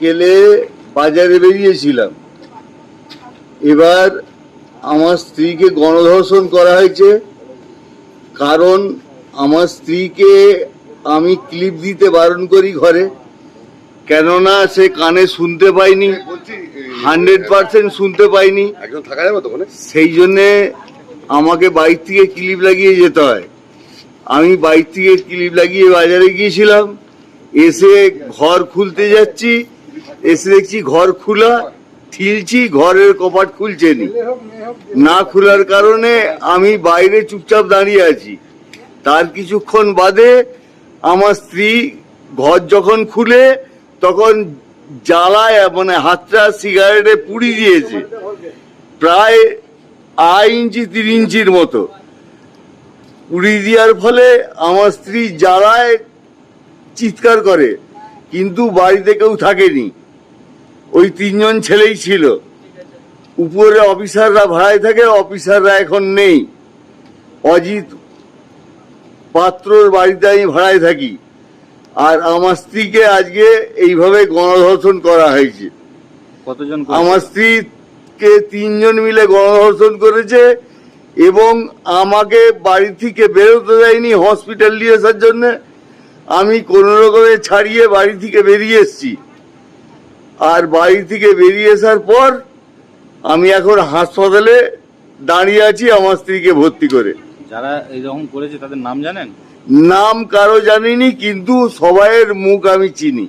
গেলে বাজারে বেরিয়েছিলাম। এবার আমার স্ত্রীকে গণধর্ষণ করা হয়েছে। কারণ আমার স্ত্রীকে আমি ক্লিপ দিতে বারণ করি ঘরে। কেননা সে কানে শুনতে পায়নি বলছি হান্ড্রেড পার্সেন্ট শুনতে পাইনি। সেই জন্যে আমাকে বাইক থেকে ক্লিপ লাগিয়ে যেতে হয়। আমি বাইক থেকে ক্লিপ লাগিয়ে বাজারে গিয়েছিলাম। এসে ঘর খুলতে যাচ্ছি। এসে দেখছি ঘর খোলা ঠিলছি ঘরের কপাট খুলছে না। খোলার কারণে আমি বাইরে চুপচাপ দাঁড়িয়ে আছি। তার কিছুক্ষণ বাদে আমার স্ত্রী ঘর যখন খুলে, তখন জ্বালায় মানে হাতটা সিগারেটে পুড়ি দিয়েছে। প্রায় আড়াই ইঞ্চি, তিন ইঞ্চির মতো। পুড়ি দেওয়ার ফলে আমার স্ত্রী জ্বালায়, চিৎকার করে। কিন্তু বাড়িতে কেউ থাকেনি। ওই তিনজন ছেলেই ছিল। উপরে অফিসাররা ভাড়ায় থাকে অফিসাররা এখন নেই। অজিত পাত্রর বাড়িতে আমি ভাড়ায় থাকি। আর আমার স্ত্রীকে আজকে এইভাবে গণধর্ষণ করা হয়েছে। কতজন আমার স্ত্রীকে তিনজন মিলে গণধর্ষণ করেছে এবং আমাকে বাড়ি থেকে বেরোতে দেয়নি হসপিটাল নিয়ে আসার জন্য। আমি কোনো রকমে ছাড়িয়ে বাড়ি থেকে বেরিয়ে এসেছি। আর বাড়ি থেকে বেরিয়ে আসার পর আমি এখন হাসপাতালে দাঁড়িয়ে আছি আমার স্ত্রীকে ভর্তি করে। যারা এরকম করেছে তাদের নাম জানেন? নাম কারও জানিনি কিন্তু সবাইয়ের মুখ আমি চিনি।